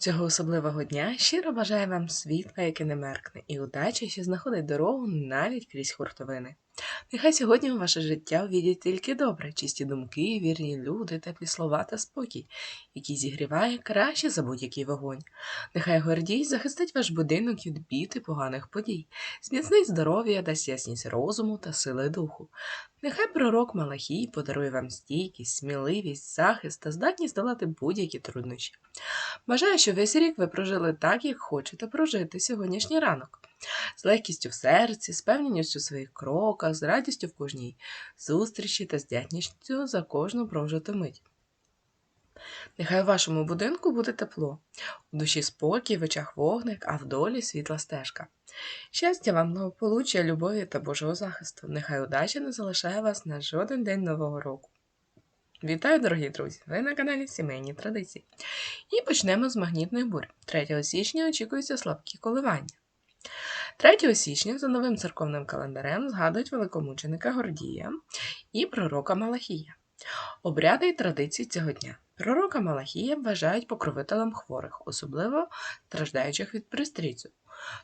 Цього особливого дня щиро бажаю вам світла, яке не меркне, і удачі, що знаходить дорогу навіть крізь хуртовини. Нехай сьогодні ваше життя увійдуть тільки добре, чисті думки, вірні люди, теплі слова та спокій, який зігріває краще за будь-який вогонь. Нехай гордій захистить ваш будинок від бід поганих подій, зміцнить здоров'я, дасть ясність розуму та сили духу. Нехай пророк Малахій подарує вам стійкість, сміливість, захист та здатність долати будь-які труднощі. Бажаю, що весь рік ви прожили так, як хочете прожити сьогоднішній ранок. З легкістю в серці, з певненістю у своїх кроках, з радістю в кожній зустрічі та з вдячністю за кожну прожиту мить. Нехай у вашому будинку буде тепло, у душі спокій, в очах вогник, а в долі світла стежка. Щастя вам, благополуччя, любові та Божого захисту. Нехай удача не залишає вас на жоден день нового року. Вітаю, дорогі друзі! Ви на каналі Сімейні Традиції. І почнемо з магнітної бурі. 3 січня очікуються слабкі коливання. 3 січня за новим церковним календарем згадують великомученика Гордія і пророка Малахія. Обряди й традиції цього дня. Пророка Малахія вважають покровителем хворих, особливо страждаючих від пристріцю.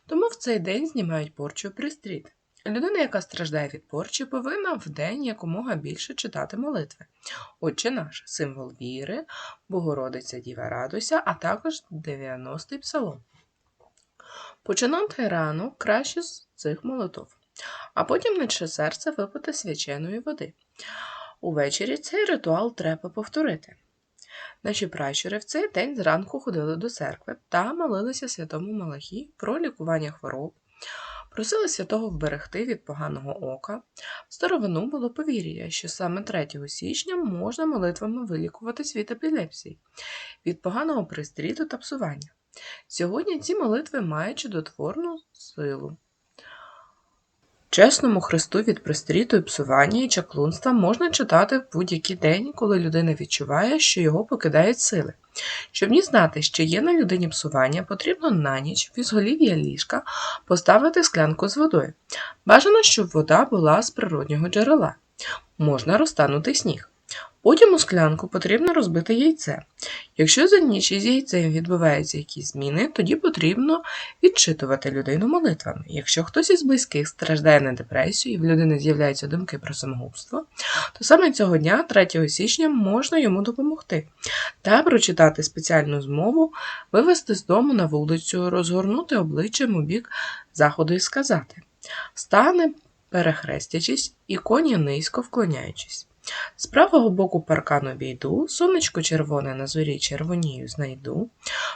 Тому в цей день знімають порчу пристріт. Людина, яка страждає від порчі, повинна в день якомога більше читати молитви. Отче наш, символ віри, Богородиця Діва Радуйся, а також 90-й псалом. Починати рано краще з цих молитв, а потім наче серце випити свяченої води. Увечері цей ритуал треба повторити. Наші пращури в цей день зранку ходили до церкви та молилися святому Малахі про лікування хвороб, просили святого вберегти від поганого ока. В старовину було повір'я, що саме 3 січня можна молитвами вилікуватись від епілепсії, від поганого пристріту та псування. Сьогодні ці молитви мають чудотворну силу. Чесному Христу від пристріту і псування і чаклунства можна читати в будь-який день, коли людина відчуває, що його покидають сили. Щоб дізнати, що є на людині псування, потрібно на ніч в ізголів'я ліжка поставити склянку з водою. Бажано, щоб вода була з природнього джерела. Можна розтанути сніг. Потім у склянку потрібно розбити яйце. Якщо за ніч із яйцем відбуваються якісь зміни, тоді потрібно відчитувати людину молитвами. Якщо хтось із близьких страждає на депресію і в людини з'являються думки про самогубство, то саме цього дня, 3 січня, можна йому допомогти та прочитати спеціальну змову, вивести з дому на вулицю, розгорнути обличчям у бік заходу і сказати: Стане, перехрестячись, і коні низько вклоняючись. З правого боку паркану обійду, сонечко червоне на зорі червонію знайду.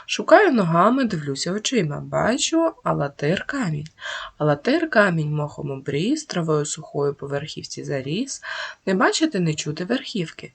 Шукаю ногами, дивлюся очима, бачу алатир камінь. Алатир камінь мохом обріз, травою сухою по верхівці заріс, не бачити, не чути верхівки.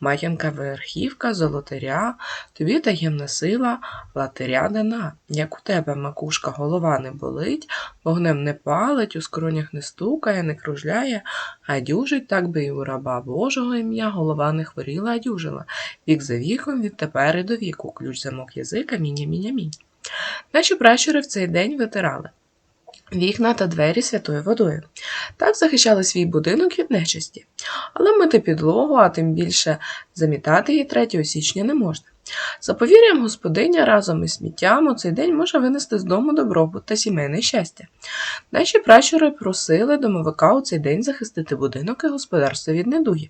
Матінка верхівка, золотаря, тобі таємна сила, латиря дана. Як у тебе макушка голова не болить, вогнем не палить, у скронях не стукає, не кружляє, а дюжить, так би і у раба Божого ім'я голова не хворіла, а дюжила. Вік за віком, відтепер і до віку, ключ замок язика, міня міня мінь. Наші пращури в цей день витирали. Вікна та двері святою водою. Так захищали свій будинок від нечисті. Але мити підлогу, а тим більше замітати її 3 січня не можна. За повір'ям господиня разом із сміттям у цей день може винести з дому добробут та сімейне щастя. Наші пращури просили домовика у цей день захистити будинок і господарство від недуги.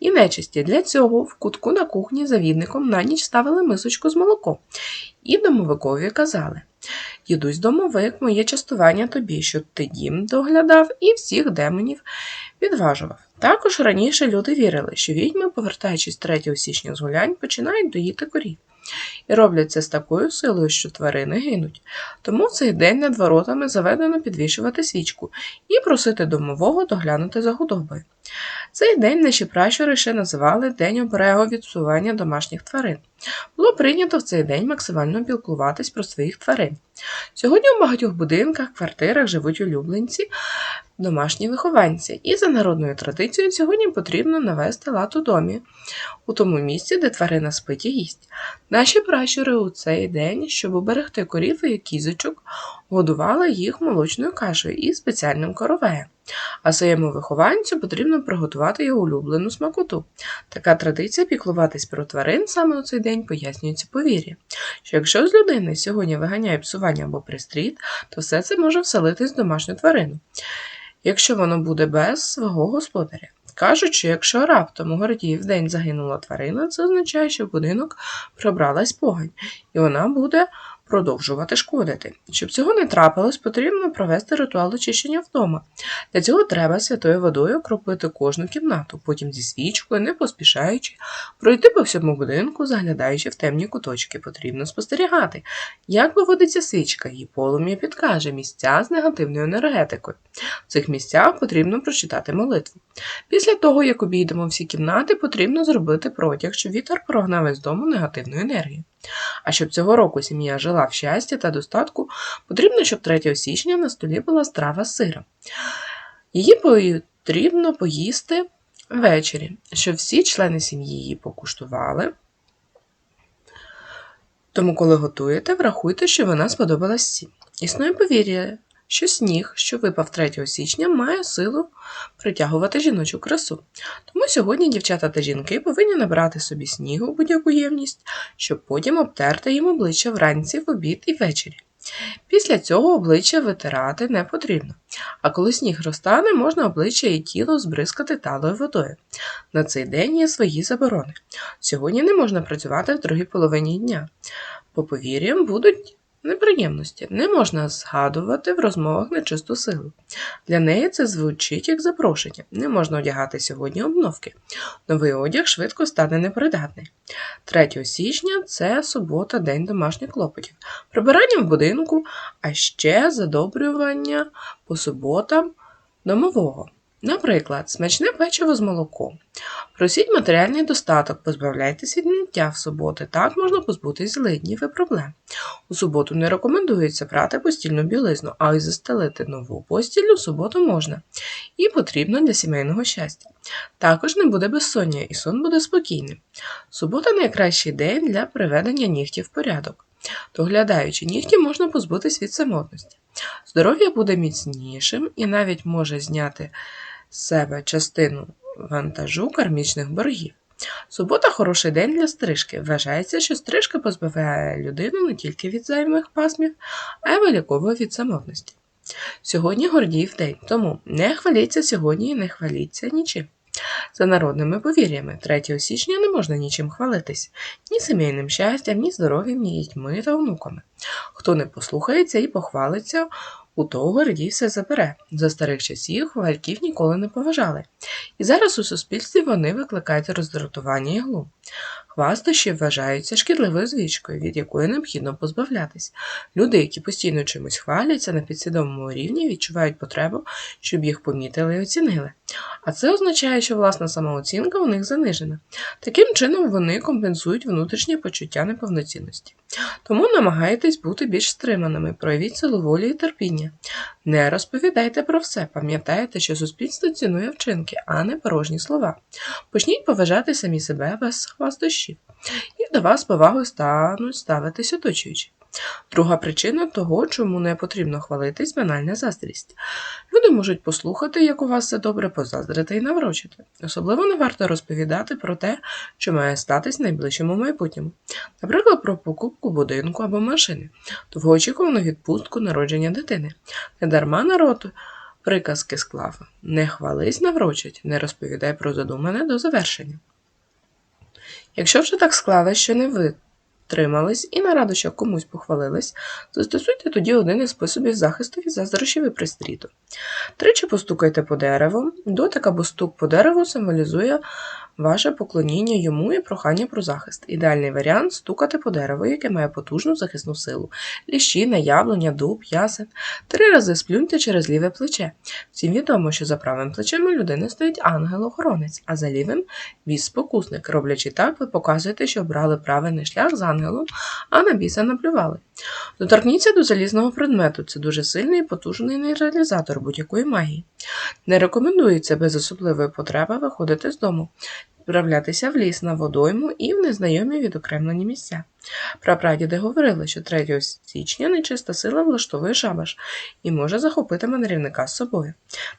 І нечисті для цього в кутку на кухні завідником на ніч ставили мисочку з молоком. І домовикові казали Дідусь домовик, моє частування тобі, щоб ти дім доглядав і всіх демонів відважував. Також раніше люди вірили, що відьми, повертаючись 3 січня з гулянь, починають доїти корів. І роблять це з такою силою, що тварини гинуть. Тому в цей день над воротами заведено підвішувати свічку і просити домового доглянути за худобою. Цей день наші пращури ще називали День оберегу від псування домашніх тварин. Було прийнято в цей день максимально пілкуватись про своїх тварин. Сьогодні у багатьох будинках, квартирах живуть улюбленці, домашні вихованці, і за народною традицією сьогодні потрібно навести лад у домі, у тому місці, де тварина спить і їсть. Наші пращури у цей день, щоб уберегти корів і кізочок, годувала їх молочною кашею і спеціальним коровеєм. А своєму вихованцю потрібно приготувати його улюблену смакоту. Така традиція піклуватись про тварин саме у цей день пояснюється повір'я, що якщо з людини сьогодні виганяє псування або пристріт, то все це може вселитись в домашню тварину, якщо воно буде без свого господаря. Кажуть, що якщо раптом у Гордіїв день загинула тварина, це означає, що в будинок пробралась погань, і вона буде продовжувати шкодити. Щоб цього не трапилось, потрібно провести ритуал очищення вдома. Для цього треба святою водою окропити кожну кімнату, потім зі свічкою, не поспішаючи, пройти по всьому будинку, заглядаючи в темні куточки. Потрібно спостерігати, як виводиться свічка, її полум'я підкаже місця з негативною енергетикою. В цих місцях потрібно прочитати молитву. Після того, як обійдемо всі кімнати, потрібно зробити протяг, щоб вітер прогнав із дому негативну енергію. А щоб цього року сім'я жила в щасті та достатку, потрібно, щоб 3 січня на столі була страва з сиром. Її потрібно поїсти ввечері, щоб всі члени сім'ї її покуштували. Тому, коли готуєте, врахуйте, що вона сподобалась всім. Існує повір'я, що сніг, що випав 3 січня, має силу притягувати жіночу красу. Тому сьогодні дівчата та жінки повинні набрати собі снігу будь-яку ємність, щоб потім обтерти їм обличчя вранці, в обід і ввечері. Після цього обличчя витирати не потрібно, а коли сніг розтане, можна обличчя і тіло збризкати талою водою. На цей день є свої заборони. Сьогодні не можна працювати в другій половині дня. По повір'ям будуть неприємності. Не можна згадувати в розмовах нечисту силу. Для неї це звучить як запрошення. Не можна одягати сьогодні обновки. Новий одяг швидко стане непридатний. 3 січня це субота, день домашніх клопотів, прибирання в будинку, а ще задобрювання по суботам домового. Наприклад, смачне печиво з молоком. Просіть матеріальний достаток, позбавляйтесь від миття в суботи. Так можна позбутись злиднів і проблем. У суботу не рекомендується брати постільну білизну, а й застелити нову постіль у суботу можна. І потрібно для сімейного щастя. Також не буде безсоння, і сон буде спокійним. Субота найкращий день для приведення нігтів в порядок. Доглядаючи нігті, можна позбутись від самотності. Здоров'я буде міцнішим і навіть може зняти себе частину вантажу кармічних боргів. Субота хороший день для стрижки. Вважається, що стрижка позбавляє людину не тільки від зайвих пасмів, а й виліковує від самотності. Сьогодні Гордіїв день, тому не хваліться сьогодні і не хваліться нічим. За народними повір'ями, 3 січня не можна нічим хвалитись ні сімейним щастям, ні здоров'ям, ні дітьми та онуками. Хто не послухається і похвалиться, у того Гордій все забере. За старих часів вальків ніколи не поважали. І зараз у суспільстві вони викликають роздратування і глум. Хвастощі вважаються шкідливою звичкою, від якої необхідно позбавлятись. Люди, які постійно чимось хваляться на підсвідомому рівні, відчувають потребу, щоб їх помітили і оцінили. А це означає, що власна самооцінка у них занижена. Таким чином вони компенсують внутрішнє почуття неповноцінності. Тому намагайтесь бути більш стриманими, проявіть силу волі і терпіння. Не розповідайте про все, пам'ятайте, що суспільство цінує вчинки, а не порожні слова. Почніть поважати самі себе без хвастощів, і до вас повагою стануть ставитись оточуючі. Друга причина того, чому не потрібно хвалитись, банальна заздрість. Люди можуть послухати, як у вас все добре, позаздрити і наврочити. Особливо не варто розповідати про те, що має статись в найближчому майбутньому, наприклад, про покупку будинку або машини, довгоочікувану відпустку народження дитини. Недарма народ приказки склав не хвались наврочить, не розповідай про задумане до завершення. Якщо вже так склалось, що не ви тримались і на радощах комусь похвалились, застосуйте тоді один із способів захисту від заздрощів і пристріту. Тричі постукайте по дереву. Дотик або стук по дереву символізує ваше поклоніння йому і прохання про захист. Ідеальний варіант стукати по дереву, яке має потужну захисну силу. Ліщина, яблуня, дуб, ясен. Три рази сплюньте через ліве плече. Всім відомо, що за правим плечем у людини стоїть ангел-охоронець, а за лівим віз-спокусник. Роблячи так, ви показуєте, що обрали правильний шлях з ангелом, а на біса наплювали. Доторкніться до залізного предмету. Це дуже сильний і потужний нейтралізатор будь-якої магії. Не рекомендується без особливої потреби виходити з дому, відправлятися в ліс на водойму і в незнайомі відокремлені місця. Прапрадіди говорили, що 3 січня нечиста сила влаштовує шабаш і може захопити мандрівника з собою.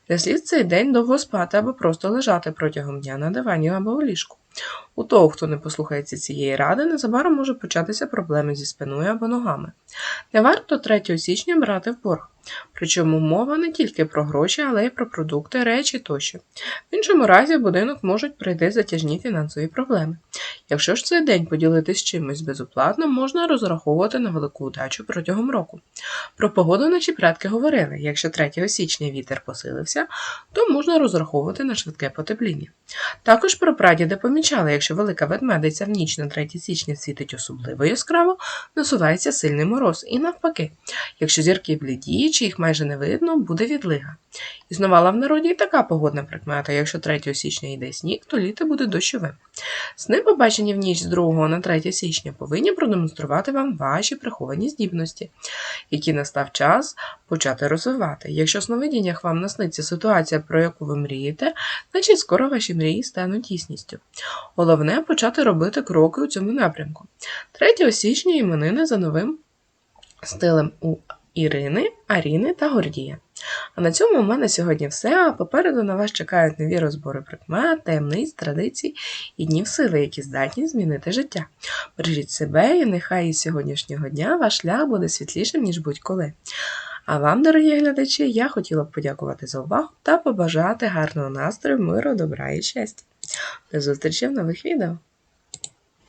Не слід цей день довго спати або просто лежати протягом дня на дивані або в ліжку. У того, хто не послухається цієї ради, незабаром може початися проблеми зі спиною або ногами. Не варто 3 січня брати в борг. Причому мова не тільки про гроші, але й про продукти, речі тощо. В іншому разі в будинок можуть прийти затяжні фінансові проблеми. Якщо ж цей день поділитись чимось безоплатно, можна розраховувати на велику удачу протягом року. Про погоду наші предки говорили, якщо 3 січня вітер посилився, то можна розраховувати на швидке потепління. Також про прадіди помічали, якщо велика ведмедиця в ніч на 3 січня світить особливо яскраво, насувається сильний мороз, і навпаки, якщо зірки бліді, чи їх майже не видно, буде відлига. Існувала в народі і така погодна прикмета, якщо 3 січня йде сніг, то літо буде дощовим. Сни, побачені в ніч з 2 на 3 січня, повинні продемонструвати вам ваші приховані здібності, які настав час почати розвивати. Якщо в сновидіннях вам насниться ситуація, про яку ви мрієте, значить скоро ваші мрії стануть дійсністю. Головне почати робити кроки у цьому напрямку. 3 січня іменини за новим стилем у Ірини, Аріни та Гордія. А на цьому у мене сьогодні все. А попереду на вас чекають нові розбори прикмет, таємниць, традицій і днів сили, які здатні змінити життя. Бережіть себе і нехай із сьогоднішнього дня ваш шлях буде світлішим, ніж будь-коли. А вам, дорогі глядачі, я хотіла б подякувати за увагу та побажати гарного настрою, миру, добра і щастя. До зустрічі в нових відео!